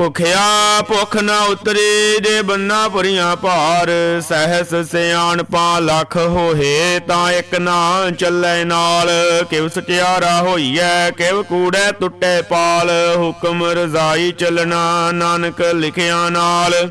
ਭੁਖਿਆ ਭੁਖ ਨਾ ਉਤਰੀ ਜੇ ਬੰਨਾ ਭਰੀਆਂ ਭਾਰ, ਸਹਿਸ ਸਿਆਣਪਾਂ ਲੱਖ ਹੋਏ ਤਾਂ ਇੱਕ ਨਾ ਚੱਲੇ ਨਾਲ। ਕਿਵ ਸਚਿਆਰਾ ਹੋਈਐ ਕਿਵ ਕੂੜੈ ਟੁੱਟੇ ਪਾਲ, ਹੁਕਮ ਰਜ਼ਾਈ ਚੱਲਣਾ ਨਾਨਕ ਲਿਖਿਆ ਨਾਲ।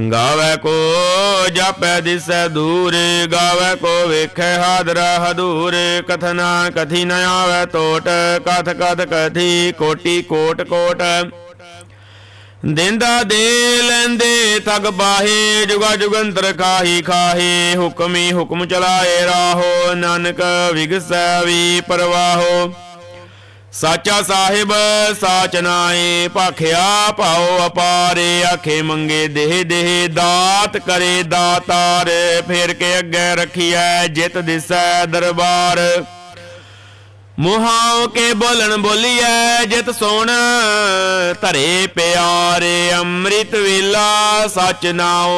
ਗਾਵੇ ਕੋ ਜਾਪੈ ਦਿਸੈ ਦੂਰ, ਗਾਵੇ ਕੋ ਵੇਖੈ ਹਾਦਰਾ ਹਦੂਰ। ਕਥਨਾ ਕਥੀ ਨ ਆਵੇ ਟੋਟ ਕਥ ਕਥ ਕਥੀ ਕੋਟੀ ਕੋਟ ਕੋਟ। ਦਿੰਦਾ ਦੇ ਲੈਂਦੇ ਤਗ ਬਾਹੇ, ਜੁਗਾ ਜੁਗੰਤਰ ਖਾਹੀ ਖਾਹੇ। ਹੁਕਮੀ ਹੁਕਮ ਚਲਾਏ ਰਾਹੋ, ਨਾਨਕ ਵਿਗਸੈ ਵੀ ਪਰਵਾਹੋ। ਸਾਚਾ ਸਾਹਿਬ, ਸਾਚ ਨਾਏ ਭਖਿਆ ਭਾਉ ਅਪਾਰੇ, ਆਖੇ ਮੰਗੇ ਦੇਹ ਦੇਹ, ਦਾਤ ਕਰੇ ਦਾਤਾਰ, ਫੇਰ ਕੇ ਅੱਗੇ ਰਖੀਐ, ਜਿਤ ਦਿਸੈ ਦਰਬਾਰ। ਮੁਹਾਉ ਕੇ ਬੋਲਣ ਬੋਲੀਐ, ਜਿਤ ਸੁਣ ਧਰੇ ਪਿਆਰੇ, ਅੰਮ੍ਰਿਤ ਵੇਲਾ, ਸਚ ਨਾਉ,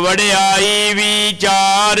ਵਡਿਆਈ ਵਿਚਾਰ।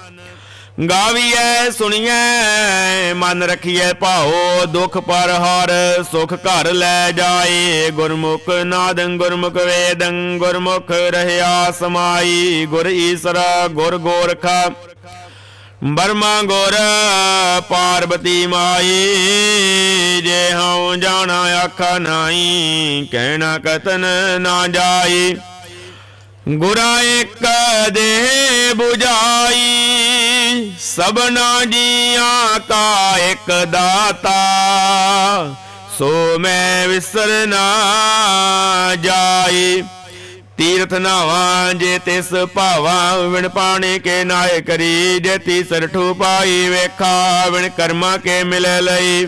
ਗਾਵੀਐ, ਸੁਣੀਐ, ਮਨ ਰਖੀਐ ਭਾਉ, ਦੁਖ ਪਰ ਹਰ ਸੁਖ ਘਰ ਲੈ ਜਾਏ। ਗੁਰਮੁਖ ਨਾਦੰ ਗੁਰਮੁਖ ਵੇਦੰ, ਗੁਰਮੁਖ ਰਹਿਆ ਸਮਾਈ। ਗੁਰ ਈਸਰਾ, ਗੁਰ ਗੋਰਖਾ, ਬਰਮਾ ਗੁਰ, ਪਾਰਬਤੀ ਮਾਈ। ਜੇ ਹਉ ਜਾਣਾ ਆਖਾ ਨਾਈ, ਕਹਿਣਾ ਕਤਨ ਨਾ ਜਾਈ। ਗੁਰਾ ਇੱਕ ਦੇ 부ਝਾਈ ਸਭਨਾ ਜੀਆਂ ਕਾ ਇੱਕ ਦਾਤਾ। ਸੋ ਮੈਂ ਵਿਸਰ ਨਾ ਜਾਈ, ਤੀਰਥ ਨਾਵਾਂ ਜੇ ਤਿਸ ਭਾਵਾਂ ਵਿਣ ਪਾਣੀ ਕੇ ਨਾਏ ਕਰੀ, ਜੇ ਤੀਸਰ ਠੂ ਪਾਈ ਵੇਖਾ ਵਿਣ ਕਰਮਾ ਕੇ ਮਿਲ ਲਈ।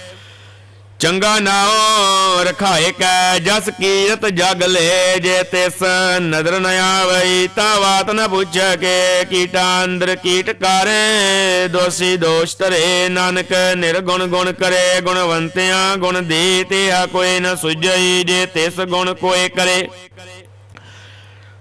ਚੰਗਾ ਨਾਉ ਰਖਾਏ ਕੈ ਜਸ ਕੀਰਤ ਜਗ ਲੈ ਜੇ ਤਿਸ ਨਦਰ ਨ ਆਵਈ ਤਾਂ ਬਾਤ ਨ ਪੁੱਛੈ ਕੇ ਕੀਟਾ ਅੰਦਰ ਕੀਟ ਕਰੇ। ਦੋਸੀ ਦੋਸ਼ ਧਰੇ ਨਾਨਕ ਨਿਰਗੁਣ ਗੁਣ ਕਰੇ ਗੁਣਵੰਤਿਆਂ ਗੁਣ ਦੇ ਤੇ ਆ ਕੋਈ ਨ ਸੁਝਈ ਜੇ ਤਿਸ ਗੁਣ ਕੋਏ ਕਰੇ।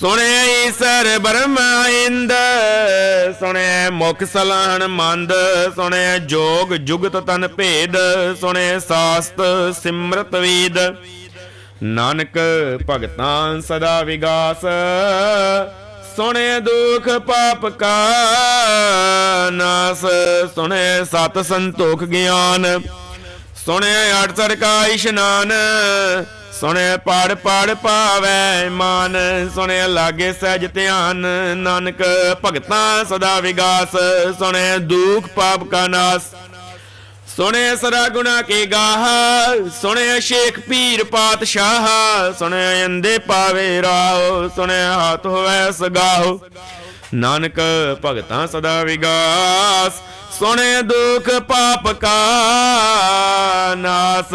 ਸੁਣਿਆ ਈਸਰ ਬ੍ਰਹਮਾ ਇੰਦ ਸੁਣਿਆ ਮੁਖ ਸਲਾਹਣ ਮੰਦ, ਸੁਣਿਆ ਜੋਗ ਜੁਗਤ ਤਨ ਭੇਦ, ਸੁਣਿਆ ਸਾਸਤ ਸਿਮਰਤ ਵੇਦ। ਨਾਨਕ ਭਗਤਾਂ ਸਦਾ ਵਿਗਾਸ ਸੁਣੇ ਦੁਖ ਪਾਪ ਕਾ ਨਾਸ ਸੁਣੇ ਸਤ ਸੰਤੋਖ ਗਿਆਨ, ਸੁਣਿਆ ਅੜਸਰ ਕਾ ਇਸ਼ਨਾਨ ਸੁਣੇ ਪੜ ਪੜ ਪਾਵੈ ਮਾਨ, ਸੁਣੇ ਲਾਗੇ ਸਹਿਜ ਧਿਆਨ, ਨਾਨਕ ਭਗਤਾਂ ਸਦਾ ਵਿਗਾਸ, ਸੁਣੇ ਦੁਖ ਪਾਪ ਕਾ ਨਾਸ। ਸੁਣੇ ਸਰਾ ਗੁਨਾ ਕੇ ਗਾਹ, ਸੁਣੇ ਸ਼ੇਖ ਪੀਰ ਪਾਤਸ਼ਾਹ, ਸੁਣੇ ਅੰਦੇ ਪਾਵੇ ਰਾਹ, ਸੁਣੇ ਹਾਥ ਹੋਵੇ ਸਗਾਹ। ਨਾਨਕ ਭਗਤਾਂ ਸਦਾ ਵਿਗਾਸ, ਸੁਣੇ ਦੁਖ ਪਾਪ ਕਾ ਨਾਸ।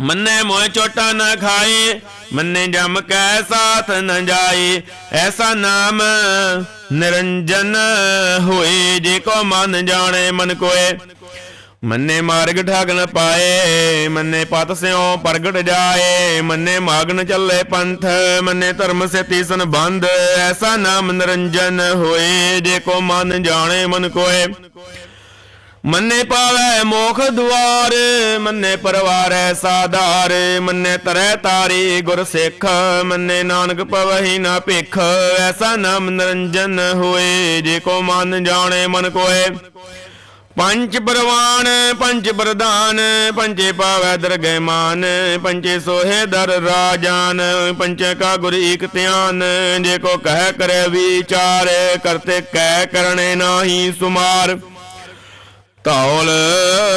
ਮੰਨੇ ਮੋਹ ਚੋਟਾ ਨਾ ਖਾਏ, ਮੰਨੇ ਜਮ ਕੈ ਸਾਥ ਨ ਜਾਏ। ਐਸਾ ਨਾਮ ਨਿਰੰਜਨ ਹੋਏ, ਜੇ ਕੋ ਮਨ ਜਾਣੇ ਮਨ ਕੋਏ। ਮੰਨੇ ਮਾਰਗ ਠਾਗ ਨ ਪਾਏ, ਮੰਨੇ ਪਤ ਸਿਓ ਪ੍ਰਗਟ ਜਾਏ। ਮੰਨੇ ਮਾਗਨ ਚੱਲੇ ਪੰਥ, ਮੰਨੇ ਧਰਮ ਸੇ ਤੀਸਨ ਬੰਦ ਐਸਾ ਨਾਮ ਨਿਰੰਜਨ ਹੋਏ, ਜੇ ਕੋ ਮਨ ਜਾਣੇ ਮਨ ਕੋਏ। ਮੰਨੇ ਪਾਵੈ ਮੋਖ ਦੁਆਰ, ਮੰਨੇ ਪਰਵਾਰੈ ਸਾਧਾਰ, ਮੰਨੇ ਤਰੈ ਤਾਰੀ ਗੁਰ ਸਿੱਖ, ਮੰਨੇ ਨਾਨਕ ਪਵਹੀ ਨਾ ਭਿਖ, ਐਸਾ ਨਾਮ ਨਿਰੰਜਨ ਹੋਏ, ਜੇ ਕੋ ਮਨ ਜਾਣੇ ਮਨ ਕੋਏ। ਪੰਜ ਬਰਵਾਨ ਪੰਜ ਬਰਦਾਨ ਪੰਜੇ ਪਾਵੈ ਦਰਗਹਿ ਮਾਨ, ਪੰਜੇ ਸੋਹੇ ਦਰ ਰਾਜਾਨ ਪੰਚੇ ਕਾ ਗੁਰ ਏਕ ਧਿਆਨ, ਜੇ ਕੋ ਕਹਿ ਕਰੇ ਵਿਚਾਰ, ਕਰਤੇ ਕਹਿ ਕਰਨੇ ਨਾਹੀ ਸੁਮਾਰ। ਧੌਲ,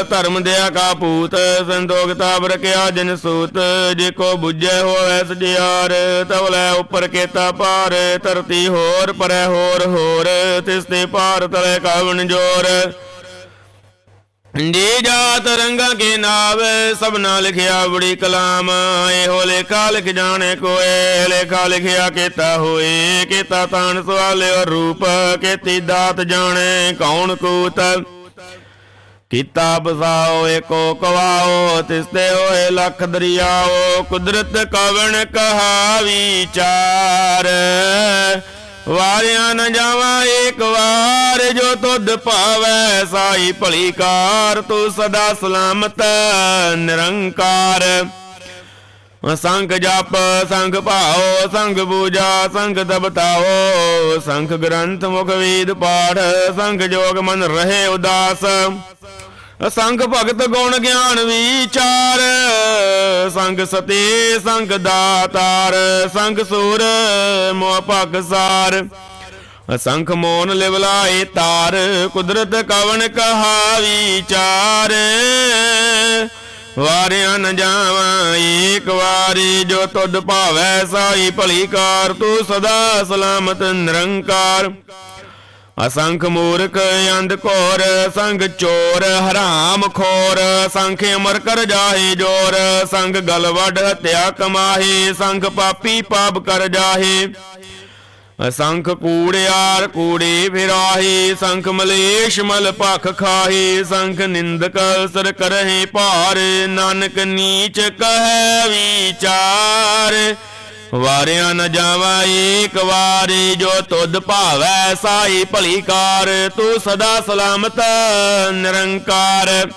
ਧਰਮ ਦਿਆ ਕਾ ਪੂਤ ਸੰਤੋਖ ਤਾਬ ਰਖਿਆ ਜਨ ਸੂਤ, ਜੇ ਕੋ ਬੁੱਝੈ ਹੋਵੇ ਸਜਿਆਰ ਤਵਲੇ ਉੱਪਰ ਕੇਤਾ ਪਾਰ ਧਰਤੀ ਹੋਰ ਪਰੈ ਹੋਰ ਹੋਰ, ਤਿਸ ਤੇ ਪਾਰ ਤਲੇ ਕਾਵਣ ਜੋਰ। ਜੀ ਜਾਤ ਰੰਗਾ ਕੇ ਨਾਵ ਸਭਨਾ ਲਿਖਿਆ ਬੜੀ ਕਲਾਮ, ਇਹੋ ਲੇਖਾ ਲਿਖ ਜਾਣੇ ਕੋਏ, ਲੇਖਾ ਲਿਖਿਆ ਕੀਤਾ ਹੋਏ, ਕੀਤਾ ਤਾਣ ਸਵਾਲਿਓ ਰੂਪ, ਕੀਤੀ ਦਾਤ ਜਾਣੇ ਕੌਣ ਕੂਤ। ਕੀਤਾ ਬਸਾਓ, ਏਕੋ ਕਵਾਓ, ਤਿਸਤੇ ਹੋਏ ਲੱਖ ਦਰਿਆਓ, ਕੁਦਰਤ ਕਵਣ ਕਹਾ ਵਿਚਾਰ ਵਾਰਿਆ ਨ ਜਾਵਾਂ ਏਕ ਵਾਰ, ਜੋ ਤੁਧ ਭਾਵੈ ਸਾਈ ਭਲੀ ਕਾਰ ਤੂੰ ਸਦਾ ਸਲਾਮਤ ਨਿਰੰਕਾਰ। ਸੰਗ ਜਪ, ਸੰਗ ਭਾਓ, ਸੰਗ ਪੂਜਾ, ਸੰਗ ਦਬਤਾਓ ਸੰਖ ਗ੍ਰੰਥ ਮੁਖ ਵੇਦ ਪਾਠ, ਸੰਗ ਜੋਗ ਮਨ ਰਹੇ ਉਦਾਸ। ਸੰਖ ਭਗਤ ਗੁਣ ਗਿਆਨ ਵਿਚਾਰ, ਸੰਗ ਸਤੇ, ਸੰਗ ਦਾਤਾਰ, ਸੰਗ ਸੂਰ ਮੋਹ ਭਗ ਸਾਰ। ਅਸੰਖ ਮੋਨ ਲਿਵਲਾਏ ਤਾਰ, ਕੁਦਰਤ ਕਵਨ ਕਹਾ ਵਿਚਾਰ ਵਾਰਿਆ ਨ ਜਾਵਾਂ ਏਕ ਵਾਰੀ, ਜੋ ਤੁਧ ਭਾਵੈ ਸਾਈ ਭਲੀ ਕਾਰ, ਤੂੰ ਸਦਾ ਸਲਾਮਤ ਨਿਰੰਕਾਰ। ਅਸੰਖ ਮੂਰਖ ਅੰਧ ਘੋਰ, ਸੰਗ ਚੋਰ, ਹਰਾਮ ਖੋਰ, ਸੰਖ ਅਮਰ ਕਰ ਜਾਹੇ ਜੋਰ, ਸੰਗ ਗਲ ਹਤਿਆ ਕਮਾਹੇ ਸੰਖ ਪਾਪੀ ਪਾਪ ਕਰ ਜਾਹੇ। ਅਸੰਖ ਕੂੜਿਆਰ ਕੂੜੇ ਫਿਰਾਹੇ, ਸੰਖ ਮਲੇਸ਼ ਮਲ ਭਖ ਖਾਹੇ, ਸੰਖ ਨਿੰਦਕ ਸਰ ਕਰਹਿ ਭਾਰ, ਨਾਨਕ ਨੀਚ ਕਹੈ ਵਿਚਾਰ। ਵਾਰਿਆ ਨ ਜਾਵਾ ਏਕ ਵਾਰੀ, ਜੋ ਤੁਧ ਭਾਵੈ ਸਾਈ ਭਲੀ ਕਾਰ ਤੂੰ ਸਦਾ ਸਲਾਮਤ, ਨਿਰੰਕਾਰ।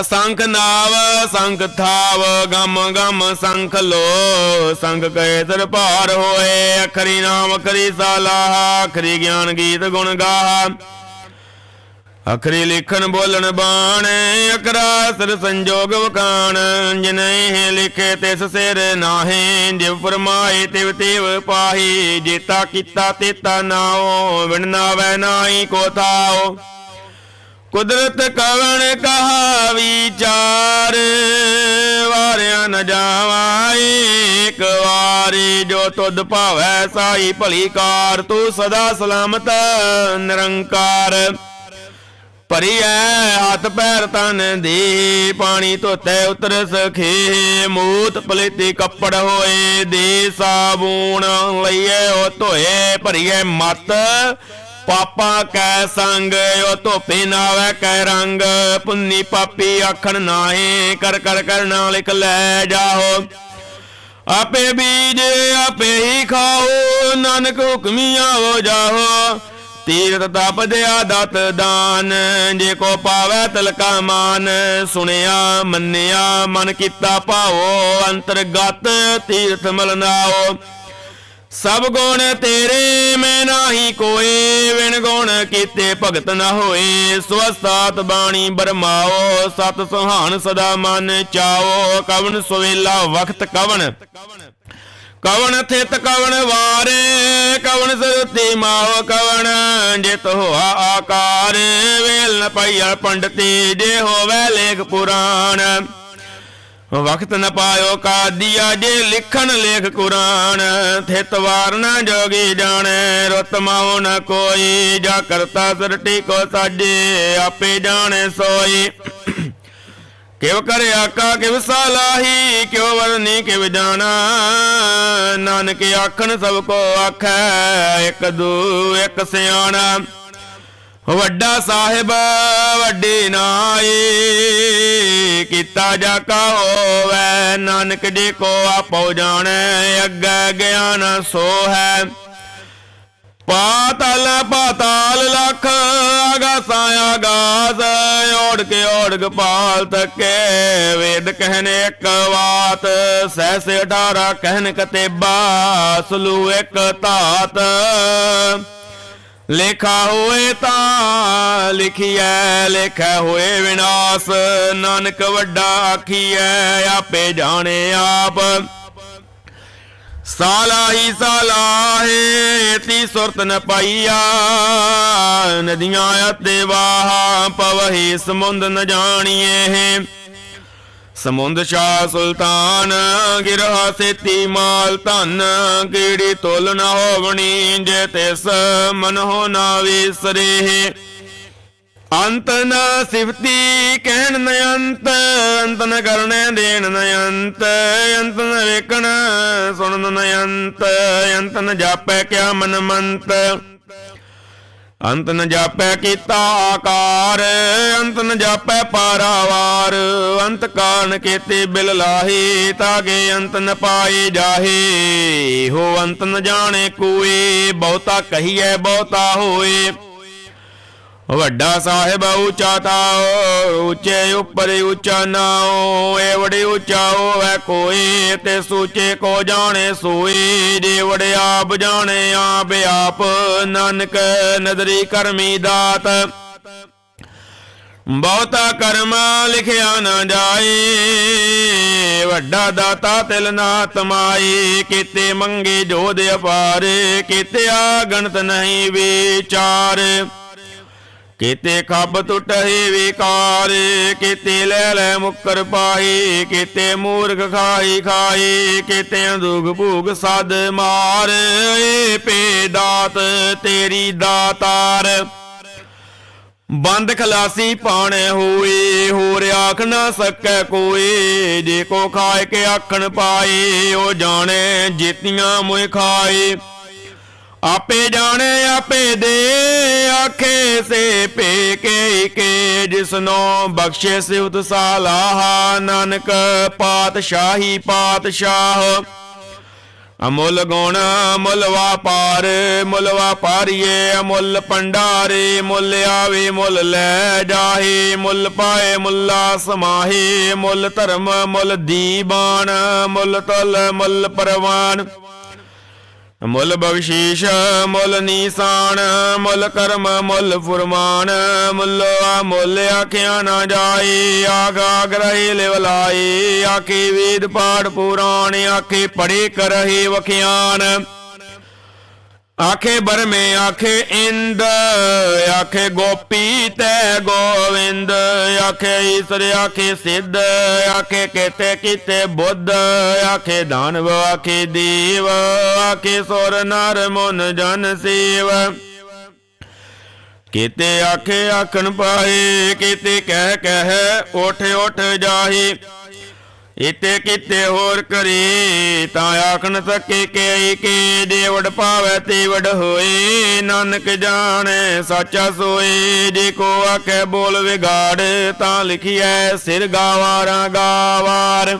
ਅਸੰਖ ਨਾਵ ਸੰਖ ਥਾਵ, ਗਮ ਗਮ ਸੰਖ ਲੋ, ਸੰਖ ਕੈ ਦਰ ਭਾਰ ਹੋਏ, ਅਖਰੀ ਨਾਮ, ਅਖਰੀ ਸਾਲਾਹ ਅਖਰੀ ਗਿਆਨ ਗੀਤ ਗੁਣ ਗਾਹ। ਅਖਰੀ ਲਿਖਣ ਬੋਲਣ ਬਾਣ ਅਕਰਾ ਸਿਰ ਸੰਜੋਗ ਵਕਾਣ ਜਿਨਹਿ ਲਿਖੇ ਤਿਸ ਸਿਰ ਨਾਹੇ, ਜਿਵ ਫਰਮਾਏ ਤਿਵ ਤਿਵ ਪਾਹੀ। ਜੇਤਾ ਕੀਤਾ ਤੇਤਾ ਨਾਓ ਵਿਣ ਨਾਹੀ ਕੋ ਥਾਓ ਕੁਦਰਤ ਕਵਣ ਕਹਾ ਵਿਚਾਰ ਵਾਰਿਆ ਨ ਜਾਵਾ ਏਕ ਵਾਰੀ। ਜੋ ਤੁਧ ਭਾਵੈ ਸਾਈ ਭਲੀ ਕਾਰ, ਤੂੰ ਸਦਾ ਸਲਾਮਤ ਨਿਰੰਕਾਰ। ਭਰੀਐ ਹੱਥ ਪੈਰ ਤਨ ਦੇ, ਪਾਣੀ ਧੋਤੇ ਉਤਰ ਸਖੇ, ਮੂਤ ਪਲੇਤੀ ਕੱਪੜ ਹੋਏ ਦੇ ਸਾਬੂਣ ਲਈਏ ਉਹ ਧੋਏ, ਭਰੀਐ ਮਤ। ਪਾਪਾ ਕੈ ਸੰਗ, ਉਹ ਧੋਪੇ ਨਾਵੇ ਕੈ ਰੰਗ। ਪੁੰਨੀ ਪਾਪੀ ਆਖਣ ਨਾਹੀ, ਕਰ ਕਰ ਕਰਨਾ ਲਿਖ ਲੈ ਜਾਓ। ਆਪੇ ਬੀਜ, ਆਪੇ ਹੀ ਖਾਓ, ਨਾਨਕ ਹੁਕਮੀਆਂ ਹੋ ਜਾਓ। ਤੀਰਤ ਤਪ ਦਿਆ ਦਤ ਦਾਨ, ਜੇ ਕੋ ਪਾਵੈ ਤਲਕਾ ਮਾਨ। ਸੁਣਿਆ, ਮੰਨਿਆ, ਮਨ ਕੀਤਾ ਭਾਵੋ ਅੰਤਰਗਤ ਤੀਰਥ ਮਲਨਾਓ ਸਭ ਗੁਣ ਤੇਰੇ, ਮੈਂ ਨਾਹੀ ਕੋਏ ਵਿਣ ਗੁਣ ਕੀਤੇ ਭਗਤ ਨਾ ਹੋਏ। ਸਵਸਤਾਤ ਬਾਣੀ ਬਰਮਾਓ, ਸਤ ਸੁਹਾਨ ਸਦਾ ਮਨ ਚਾਓ। ਕਵਨ ਸੁਵੇਲਾ ਵਖਤ ਕਵਨ। ਕਵਣ ਥਿਤ ਕਵਣ ਵਾਰੇ ਕਵਨ ਸਰਤੀ ਮਾਓ ਕਵਨ ਜਿਤ ਹੋਆ ਆਕਾਰ, ਵੇਲ ਨ ਪਈਆ ਪੰਡਤੀ, ਜੇ ਹੋਵੇ ਲੇਖ ਪੁਰਾਣ। ਵਕਤ ਨ ਪਾਇਓ ਕਾਦੀਆ, ਜੇ ਲਿਖਣ ਲੇਖ ਕੁਰਾਨ, ਥਿਤ ਵਾਰ ਨ ਜੋਗੀ ਜਾਣੈ, ਰਤ ਮਾਉ ਨ ਕੋਈ, ਜਾ ਕਰਤਾ ਸਰਟੀ ਕੋ ਸਾਜੇ, ਆਪੇ ਜਾਣੇ ਸੋਈ। ਕਿਵ ਕਰ ਆਕਾ ਕਿਵ ਸਾਲਾਹੀ, ਕਿਉ ਵਰਨੀ ਕਿਵ ਜਾਣਾ? ਨਾਨਕ ਆਖਣ ਸਭ ਕੋ ਆਖੈ, ਇੱਕ ਦੂ, ਇੱਕ ਸਿਆਣਾ। ਵੱਡਾ ਸਾਹਿਬ, ਵੱਡੀ ਨਾਏ ਕੀਤਾ ਜਾ ਕਾ ਹੋਵੇ, ਨਾਨਕ ਜੀ ਕੋ ਆਪੋ ਜਾਣੈ, ਅੱਗੇ ਗਿਆਨ ਸੋ ਹੈ ਪਾਤਾਲ ਪਾਤਾਲ ਲਖ ਆਗਾਸਾਂ ਆਗਾਸ ਓੜ ਕੇ ਓੜਗ ਪਾਲ ਤਕੇ। ਵੇਦ ਕਹਿਨ ਇੱਕ ਬਾਤ, ਸਹਿਸ 18 ਕਹਿਨ ਕਤੇਬਾ, ਸਲੂ ਇੱਕ ਤਾਤ ਲਿਖਾ ਹੋਏ ਤਾਂ ਲਿਖਿਐ, ਲਿਖੈ ਹੋਏ ਵਿਨਾਸ਼। ਨਾਨਕ ਵੱਡਾ ਆਖੀਐ, ਆਪੇ ਜਾਣੇ ਆਪ। ਸਾਲਾਹੀ ਸਾਲਾਹੇ ਤੀ ਸੁਰਤ ਨ ਪਾਈਆ। ਨਦੀਆਂ ਅਤੇ ਵਾਹਾਂ ਪਵਹੀ, ਸਮੁੰਦ ਨ ਜਾਣੀਏ। ਸਮੁੰਦ ਸ਼ਾਹ ਸੁਲਤਾਨ, ਗਿਰਹਾ ਸੇਤੀ ਮਾਲ ਧਨ। ਕੀੜੀ ਤੁਲ ਨ ਹੋਵਣੀ ਜੇ ਤਿਸ ਮਨ ਹੋ ਨਾ ਵਿਸਰੇ। ਅੰਤ ਨ ਸਿਫਤੀ ਕਹਿਣ ਨ ਅੰਤ ਅੰਤ ਨ ਕਰਨੇ ਦੇਣ ਨ ਅੰਤ ਅੰਤ ਨ ਵੇਖਣ ਸੁਣਨ ਨ ਅੰਤ ਅੰਤ ਨ ਜਾਪੈ ਕਿਆ ਮਨ ਮੰਤ। ਅੰਤ ਨ ਜਾਪੈ ਕੀਤਾ ਆਕਾਰ, ਅੰਤ ਨ ਜਾਪੈ ਪਾਰਾਵਾਰ, ਅੰਤ ਕਾਰਨ ਕੀਤੇ ਬਿਲ ਲਾਹੀ, ਤਾਗੇ ਅੰਤ ਨ ਪਾਏ ਜਾਹੇ। ਹੋ ਅੰਤ ਨ ਜਾਣੇ ਕੋਏ ਬਹੁਤਾ ਕਹੀਐ ਬਹੁਤਾ ਹੋਏ ਵੱਡਾ ਸਾਹਿਬ ਉੱਚਾ ਤਾਓ ਉੱਚੇ ਉੱਪਰ ਉੱਚਾ ਨਾਓ ਏ ਵੜੇ ਉੱਚਾ ਕੋਈ ਤੇ ਸੂਚੇ ਕੋ ਜਾਣੇ ਸੋਈ, ਜੇ ਵੜੇ ਆਪ ਜਾਣੇ ਆਪ ਆਪ, ਨਾਨਕ ਨਦਰੀ ਕਰਮੀ ਦਾਤ। ਬਹੁਤਾ ਕਰਮ ਲਿਖਿਆ ਨਾ ਜਾਏ, ਵੱਡਾ ਦਾਤਾ ਤਿਲ ਨਾ ਤਮਾਈ ਕੀਤੇ ਮੰਗੇ ਜੋਧ ਅਪਾਰ ਕੀਤੇ ਆ ਗਣਤ ਨਹੀਂ ਵਿਚਾਰ। ਕੀਤੇ ਖੱਬ ਟੁੱਟੇ ਵਿਕਾਰ, ਕੀਤੇ ਲੈ ਲੈ ਮੁੱਕਰ ਪਾਈ ਕੀਤੇ ਮੂਰਖ ਖਾਈ ਖਾਈ ਕੀਤੇ ਦੁਖ ਭੂਖ ਸਦ ਮਾਰ। ਏ ਪੇ ਦਾਤ ਤੇਰੀ ਦਾਤਾਰ। ਬੰਦ ਖਲਾਸੀ ਪਾਣੇ ਹੋਏ, ਹੋਰ ਆਖ ਨਾ ਸਕੈ ਕੋਈ ਜੇ ਕੋ ਖਾਏ ਕੇ ਆਖਣ ਪਾਏ, ਉਹ ਜਾਣੇ ਜੀਤੀਆਂ ਮੁਇ ਖਾਏ। ਆਪੇ ਜਾਣੇ, ਆਪੇ ਦੇ ਆਖੇ ਸੇ ਪੇ ਕੇ ਕੇ ਜਿਸਨੋ ਬਖਸ਼ੇ ਸਿਵਤ ਸਾਲਾਹ ਨਾਨਕ ਪਾਤਸ਼ਾਹੀ ਪਾਤਸ਼ਾਹ। ਅਮੁੱਲ ਗੁਣ ਮੁੱਲ ਵਾਪਾਰ ਮੁੱਲ ਵਾਪਾਰੀਏ ਅਮੁੱਲ ਪੰਡਾਰੇ, ਮੁੱਲ ਆਵੇ, ਮੁੱਲ ਲੈ ਜਾਹੇ, ਮੁੱਲ ਪਾਏ, ਮੁੱਲਾ ਸਮਾਹੇ, ਮੁੱਲ ਧਰਮ, ਮੁੱਲ ਦੀਵਾਨ, ਮੁੱਲ ਤਲ, ਮੁੱਲ ਪਰਵਾਨ। ਮੁੱਲ ਬਖਸ਼ੀਸ਼, ਮੁੱਲ ਨੀਸਾਨ, ਮੁੱਲ ਕਰਮ, ਮੁੱਲ ਫੁਰਮਾਨ, ਮੁੱਲ ਮੁੱਲ ਆਖਿਆ ਨਾ ਜਾਏ ਆਗਾ ਗ੍ਰਹਿ ਲਿਵਲਾਏ ਆਖੇ ਵੇਦ ਪਾੜ ਪੁਰਾਣ, ਆਖੇ ਪੜੇ ਕਰਹਿ ਵਖਿਆਨ। ਆਖੇ ਬਰਮੇ, ਆਖੇ ਇੰਦ, ਆਖੇ ਗੋਪੀ ਤੈ ਗੋਵਿੰਦ, ਆਖੇ ਈਸ਼ਰ, ਆਖੇ ਸਿੱਧ, ਆਖੇ ਕਿਤੇ ਕਿਤੇ ਬੁੱਧ, ਆਖੇ ਦਾਨਵ, ਆਖੇ ਦੇਵ, ਆਖੇ ਸੁਰ ਨਰ ਮਨ ਜਨ ਸੇਵ। ਕੀਤੇ ਆਖੇ ਆਖਣ ਪਾਏ, ਕੀਤੇ ਕਹਿ ਕਹਿ, ਉਠ ਉਠ ਜਾਹੀ। ਇਤੇ ਕਿਤੇ ਹੋਰ ਕਰੇ ਤਾਂ ਆਖਣ ਸਕੇ ਕਿ ਕੇ ਦੇਵੜ ਪਾਵੈ ਤੇ ਹੋਏ। ਨਾਨਕ ਜਾਣੈ, ਸਾਚਾ ਸੋਏ। ਜੇ ਕੋ ਆਖੇ ਬੋਲ ਵਿਗਾੜ, ਤਾਂ ਲਿਖੀਐ, ਸਿਰ ਗਾਵਾਰਾਂ ਗਾਵਾਰ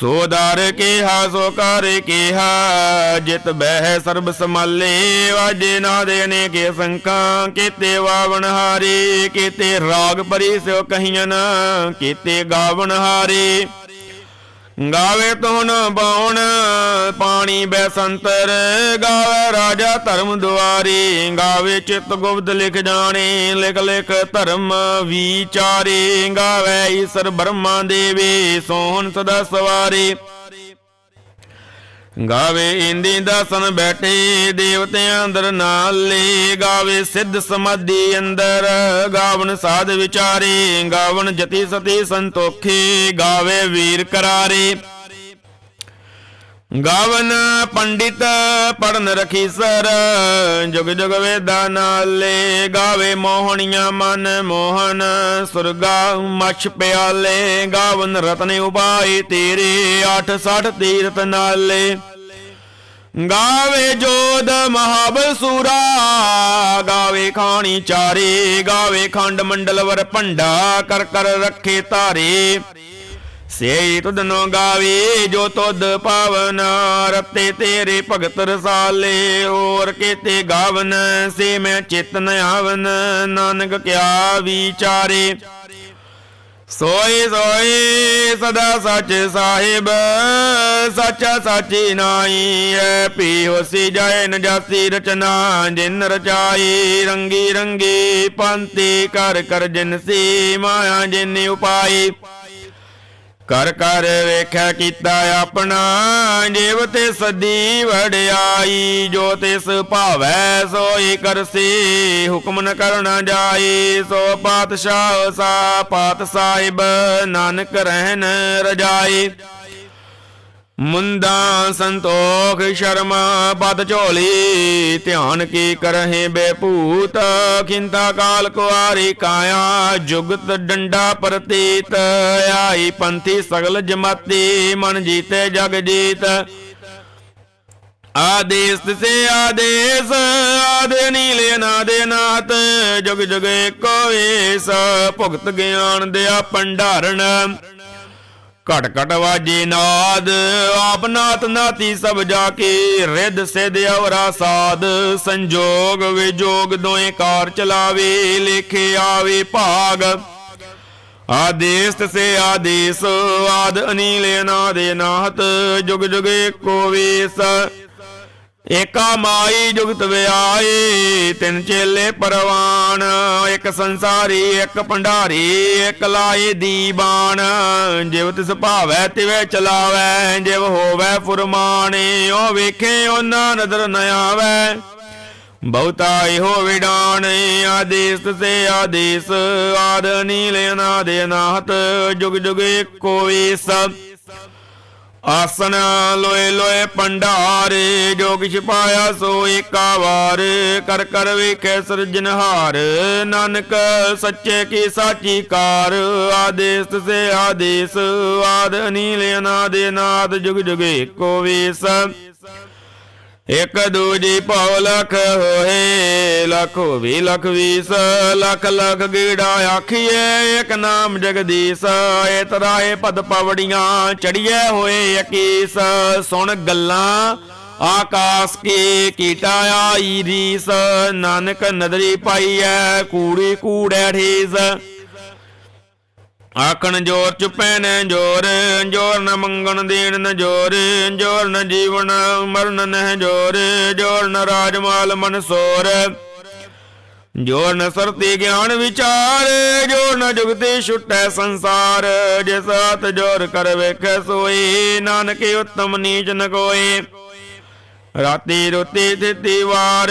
ਸੋ ਦਰ ਕਿਹਾ ਸੋ ਕਰ ਕਿਹਾ, ਜਿਤ ਬਹਿ ਸਰਬ ਸਮਾਲੇ ਵਾਜੇ ਨਾ ਦੇ ਅਨੇਕੇ ਸੰਕਾਂ, ਕੀਤੇ ਵਾਵਣ ਹਾਰੇ, ਕੀਤੇ ਰਾਗ ਪਰੀ ਸਿਓ ਕਹੀਆਂ ਕੀਤੇ ਗਾਵਣ ਹਾਰੇ। ਗਾਵੇ ਤੋਨ ਬਾਉਣ, ਪਾਣੀ ਬੈਸੰਤਰ ਗਾਵੇ ਰਾਜਾ ਧਰਮ ਦੁਆਰੀ, ਗਾਵੇ ਚਿਤ ਗੁਪਤ ਲਿਖ ਜਾਣੇ, ਲਿਖ ਲਿਖ ਧਰਮ ਵਿਚਾਰੇ, ਗਾਵੇ ਈਸ਼ਰ ਬ੍ਰਹਮਾ ਦੇਵੇ, ਸੋਹਣ ਸਦਾ ਸਵਾਰੇ। ਗਾਵੇ ਇੰਦੀ ਦਸਨ ਬੈਠੇ, ਦੇਵਤਿਆਂ ਅੰਦਰ ਨਾਲੇ ਗਾਵੇ ਸਿੱਧ ਸਮਾਧੀ ਅੰਦਰ, ਗਾਵਨ ਸਾਧ ਵਿਚਾਰੇ। ਗਾਵਨ ਜਤੀ ਸਤੀ ਸੰਤੋਖੇ, ਗਾਵੇ ਵੀਰ ਕਰਾਰੇ। ਗਾਵਨ ਪੰਡਿਤ ਪੜਨ ਰਖੀ ਸਰ, ਜੁਗ ਜੁਗ ਵੇਦਾ ਨਾਲੇ ਗਾਵੇ ਮੋਹਣੀਆਂ ਮਨ ਮੋਹਨ, ਸੁਰਗਾ ਮਛ ਪਿਆਲੇ, ਗਾਵਨ ਰਤਨ ਉਪਾਏ ਤੇਰੇ 860 ਤੀਰਤ ਨਾਲੇ। ਗਾਵੇ ਜੋਦ ਮਹਾਬਲ ਸੂਰਾ, ਗਾਵੇ ਖਾਣੀ ਚਾਰੇ, ਗਾਵੇ ਖੰਡ ਮੰਡਲ ਵਰ ਭੰਡਾ ਕਰ ਕਰ ਰੱਖੇ ਤਾਰੇ ਧਾਰੇ ਸੇ ਤੁਧਨੋ ਗਾਵੇ, ਜੋ ਤੁਧ ਪਾਵਨ, ਰਤੇ ਤੇਰੇ ਭਗਤ ਰਸਾਲੇ, ਹੋਰ ਕੀਤੇ ਗਾਵਨ, ਸੇ ਮੈਂ ਚਿਤਨ ਆਵਨ, ਨਾਨਕ ਕਿਆ ਵਿਚਾਰੇ। ਸੋਈ ਸੋਈ, ਸਦਾ ਸੱਚ ਸਾਹਿਬ, ਸੱਚਾ ਸਾਚੀ ਨਾਈ ਐ ਪੀ ਹੋਸੀ ਜਾਏ ਨ ਰਚਨਾ, ਜਿਨ ਰਚਾਈ ਰੰਗੀ ਰੰਗੀ ਪੰਤੀ ਕਰ ਕਰ ਜਿਨ ਸੀ ਮਾਇਆ ਜਿਨ ਉਪਾਈ। ਕਰ ਕਰ ਵੇਖਿਆ ਕੀਤਾ ਆਪਣਾ ਜੀਵ ਤੇ ਸਦੀ ਵੜਾਈ ਜੋ ਤਿਸ ਭਾਵੈ ਸੋਈ ਕਰਸੀ, ਹੁਕਮ ਨ ਕਰਨਾ ਜਾਈ, ਸੋ ਪਾਤਸ਼ਾਹ ਸਾ ਪਾਤ ਸਾਹਿਬ ਨਾਨਕ ਰਹਿਣ ਰਜਾਈ। ਮੁੰਦਾ ਸੰਤੋਖ ਸ਼ਰਮਾ ਪਦ ਝੋਲੀ, ਧਿਆਨ ਕੀ ਕਰਹਿ ਬੇਪੂਤ ਖਿੰਤਾ ਕਾਲ ਕੁਆਰੀ ਕਾਇਆ, ਜੁਗਤ ਡੰਡਾ ਪ੍ਰਤੀਤ। ਆਈ ਪੰਥੀ ਸਗਲ ਜਮਾਤੀ, ਮਨ ਜੀਤੇ ਜਗ ਜੀਤ। ਆਦੇਸ ਸੇ ਆਦੇਸ, ਆਦ ਨੀਲੇ ਨਾਦੇ ਨਾਤ। ਜੁਗ ਜੁਗ ਏਕੋ ਏਸ, ਭੁਗਤ ਗਿਆਨ ਦਿਆ ਭੰਡਾਰਨ ਘਟ ਘਟ ਵਾਜੇ ਨਾਦ, ਆਪ ਨਾਤ ਨਾਤੀ ਸਭ ਜਾ ਕੇ ਰਿੱਧ ਸਿਧ ਅਵਰਾ ਸਾਧ, ਸੰਜੋਗ ਵਿਜੋਗ ਦੋਏ ਕਾਰ ਚਲਾਵੇ, ਲੇਖੇ ਆਵੇ ਭਾਗ। ਆਦੇਸ ਸੇ ਆਦੇਸ, ਆਦ ਅਨੀਲ ਅਨਾਦ ਨਾਹਤ ਜੁਗ ਜੁਗੇ ਕੋ ਵੇਸ। ਏਕਾ ਮਾਈ ਜੁਗਤ ਵਿਆਏ ਤਿੰਨ ਚੇਲੇ ਪਰਵਾਨ, ਇੱਕ ਸੰਸਾਰੀ, ਇੱਕ ਭੰਡਾਰੀ, ਇੱਕ ਲਾਏ ਦੀਬਾਨ ਜਿਵ ਤਿਸ ਭਾਵੈ ਤਿਵੇਂ ਚਲਾਵੈ, ਜਿਵ ਹੋਵੈ ਫੁਰਮਾਨੇ, ਉਹ ਵੇਖੇ ਉਹਨਾਂ ਨਦਰ ਨ ਆਵੈ। ਬਹੁਤਾ ਇਹੋ ਵਿਡਾਨ ਆਦੇਸ ਸੇ ਆਦੇਸ, ਆਦ ਨੀਲ ਅਨਾਦ ਅਨਾਹਤ, ਜੁਗ ਜੁਗ ਏਕੋ ਵੇਸ। ਆਸਨ ਲੋਏ ਲੋਏ ਭੰਡਾਰੇ ਜੋ ਕਿਛ ਸੋ ਏਕਾ ਵਾਰ ਕਰ ਕਰ ਵੇਖੇ ਸਿਰਜਨਹਾਰ ਨਾਨਕ ਸੱਚੇ ਕੀ ਸਾਚੀ ਕਾਰ, ਆਦੇਸ ਸੇ ਆਦੇਸ, ਆਦ ਅਨੀਲ ਅਨਾਦ ਅਨਾਦ ਜੁਗ ਜੁਗ ਏਕੋ ਵੇਸ। ਇਕ ਦੂਜੀ ਭਉ ਲਖ ਹੋਏ, ਲੱਖ ਹੋਵੇ ਲਖ ਵੀਸ, ਲੱਖ ਲੱਖ ਗੀੜਾ ਆਖੀਏ, ਇੱਕ ਨਾਮ ਜਗਦੀਸ਼ ਏ ਤਰਾਏ ਪਦ ਪਵੜੀਆਂ ਚੜੀਏ ਹੋਏ ਅਕੀਸ। ਸੁਣ ਗੱਲਾਂ, ਆਕਾਸ ਕੀ ਕੀਟਾ ਆਈ ਰੀਸ, ਨਾਨਕ ਨਦਰੀ ਪਾਈਐ, ਕੂੜੀ ਕੂੜੈ ਠੀਸ ਆਖਣ ਜੋਰ ਚੁਪੈ ਨ ਜੋਰ ਜੋਰ ਨ ਮੰਗਣ ਦੇਣ ਨ ਜੋਰ ਜੋਰ ਨ ਜੀਵਨ ਮਰਨ ਨਹਿ ਜੋਰ ਜੋਰ ਨ ਰਾਜਮਾਲ ਮਨਸੋਰ ਜੋਰ ਨ ਸਰਤੀ ਗਿਆਨ ਵਿਚਾਰ, ਜੋਰ ਨ ਜੁਗਤੀ ਛੁਟੈ ਸੰਸਾਰ। ਜਿਸ ਹੱਥ ਜੋਰ ਕਰ ਵੇਖੈ ਸੋਈ, ਨਾਨਕ ਉਤਮ ਨੀਚ ਨ ਕੋਏ ਰਾਤੀ ਰੋਤੀ ਦਿੱਤੀ ਵਾਰ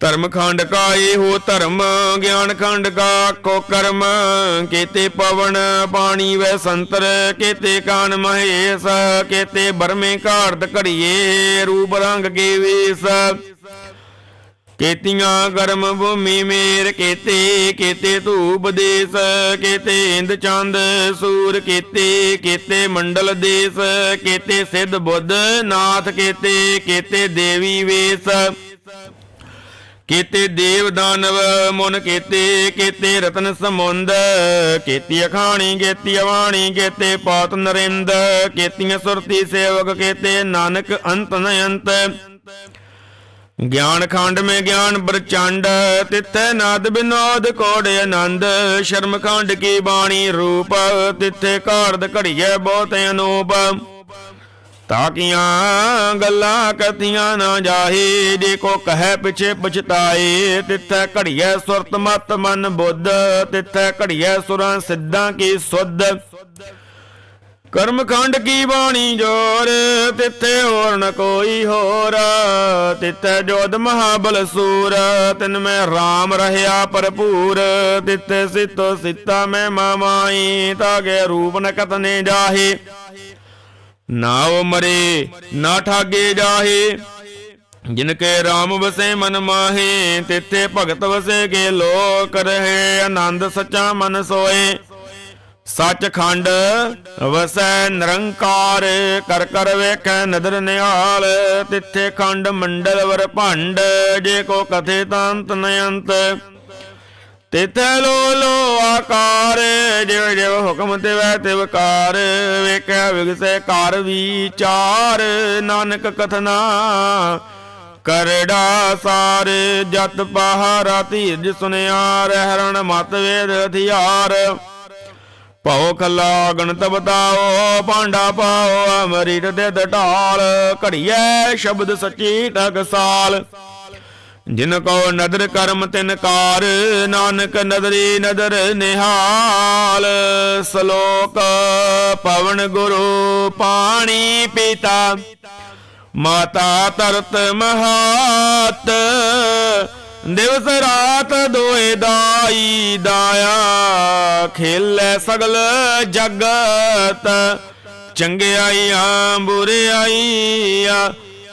ਧਰਮ ਖੰਡ ਕਾ ਇਹੋ ਧਰਮ, ਗਿਆਨ ਖੰਡ ਕਾ ਕੋ ਕਰਮ। ਕੀਤੇ ਪਵਨ ਪਾਣੀ ਵੈ ਸੰਤਰ, ਕੀਤੇ ਕਾਨ ਮਹੇਸ਼, ਕੀਤੇ ਬਰਮੇ ਘਾੜਤ ਘੜੀਏ, ਰੂਪ ਰੰਗ ਕੇ ਵੇਸ। ਕੇਤੀਆਂ ਗਰਮ ਭੂਮੀ ਮੇਰ, ਕੀਤੇ ਕੀਤੇ ਧੂਪ ਦੇਸ। ਕੀਤੇ ਇੰਦ ਚੰਦ ਸੂਰ, ਕੀਤੇ ਕੀਤੇ ਮੰਡਲ ਦੇਸ। ਕੀਤੇ ਸਿੱਧ ਬੁੱਧ ਨਾਥ, ਕੀਤੇ ਕੀਤੇ ਦੇਵੀ ਵੇਸ। ਕੀਤੇ ਦੇਵ ਦਾਨਵ, ਮਨ ਕੀਤੇ ਕੀਤੇ ਰਤਨ ਸਮੁੰਦ ਕੀਤੀ ਅਖਾਣੀ ਕੀਤੀ ਅਵਾਣੀ ਕੀਤੇ ਪਾਤ ਨਰਿੰਦ, ਕੀਤੀਆਂ ਸੁਰਤੀ ਸੇਵਕ, ਕੀਤੇ ਨਾਨਕ ਅੰਤ ਨ ਅੰਤ ਗਿਆਨ ਖੰਡ ਮੇ ਗਿਆਨ ਪ੍ਰਚੰਡ, ਤਿੱਥੇ ਨਾਦ ਬਿਨੋਦ ਕੋੜ ਆਨੰਦ, ਸ਼ਰਮ ਖੰਡ ਕੀ ਬਾਣੀ ਰੂਪ, ਤਿੱਥੇ ਘਾੜਦ ਘੜੀਏ ਬਹੁਤ ਅਨੂਪ ਤਾਕੀਆਂ ਗੱਲਾਂ ਕਤੀਆਂ ਨਾ ਜਾਹੇ। ਜੇ ਕੋ ਕਹੈ ਪਿਛੇ ਪਛਤਾਏ, ਤਿੱਥੈ ਘੜੀਐ ਸੁਰਤ ਮਤ ਮਨ ਬੁੱਧ, ਤਿੱਥੈ ਘੜੀਐ ਸੁਰਾਂ ਸਿੱਧਾਂ ਕੀ ਸੁਧ। ਕਰਮ ਖੰਡ ਕੀ ਬਾਣੀ ਜੋਰ, ਤਿੱਥੇ ਹੋਰ ਨ ਕੋਈ ਹੋਰ। ਤਿੱਥੇ ਜੋਧ ਮਹਾਬਲ ਸੂਰ, ਤਿਨ ਮੈਂ RAM ਰਹਿਆ ਭਰਪੂਰ। ਤਿੱਥੇ ਸਿੱਤੋ ਸਿੱਤਾ ਮੈਂ ਮਾਮਾਈ ਤਾਗੇ ਰੂਪ ਨ ਕਤਨੇ ਜਾਹੀ। ਨਾ ਉਹ ਮਰੇ, ਨਾ ਠਾਗੇ ਜਾਹੇ। ਜਿਨ ਕੇ RAM ਵਸੇ ਮਨ ਮਾਹੇ, ਤਿੱਥੇ ਭਗਤ ਵਸੇ ਕੇ ਲੋਕ ਰਹੇ, ਆਨੰਦ ਸੱਚਾ ਮਨ ਸੋਏ। ਸੱਚਖੰਡ ਵਸੈ ਨਿਰੰਕਾਰ, ਕਰ ਕਰ ਵੇਖੈ ਨਦਰ ਨਿਹਾਲ। ਤਿੱਥੇ ਖੰਡ ਮੰਡਲ ਵਰ ਭੰਡ, ਜੇ ਕੋ ਕਥੇ ਤੰਤ ਨਯੰਤ। ਤਿਤੈ ਲੋ ਲੋ ਆਕਾਰ, ਜਿਵ ਜਿਵ ਹੁਕਮ ਤਿਵੈ ਤਿਵ ਕਾਰ, ਵੇਖੈ ਵਿਗਸੈ ਕਾਰ ਵਿਚਾਰ, ਨਾਨਕ ਕਥਨਾ ਕਰੜਾ ਸਾਰ, ਜਤ ਪਹਾਰਾ ਧੀਰਜ ਸੁਨਿਆ ਰਹਿਰਣ ਮਤ ਵੇਦ ਹਥਿਆਰ। ਭਉ ਖਲਾ ਗਣਤ ਬਤਾਓ ਪਾਂਡਾ ਪਾਓ, ਅਮਰੀਤ ਦੇ ਢਾਲ ਘੜੀਐ ਸ਼ਬਦ ਸੱਚੀ ਟਕਸਾਲ। ਜਿਨ ਕੋ ਨਦਰ ਕਰਮ ਤਿਨ ਕਾਰ, ਨਾਨਕ ਨਦਰੀ ਨਦਰ ਨਿਹਾਲ। ਸ਼ਲੋਕ, ਪਵਨ ਗੁਰੂ ਪਾਣੀ ਪੀਤਾ। ਮਾਤਾ ਤਰਤ ਮਹਾਤ, ਦਿਵਸ ਰਾਤ ਦੋਏ ਦਾਈ ਦਾਇਆ। ਖੇਲੇ ਸਗਲ ਜਗਤ, ਚੰਗਿਆਈਆਂ ਬੁਰਿਆਈਆਂ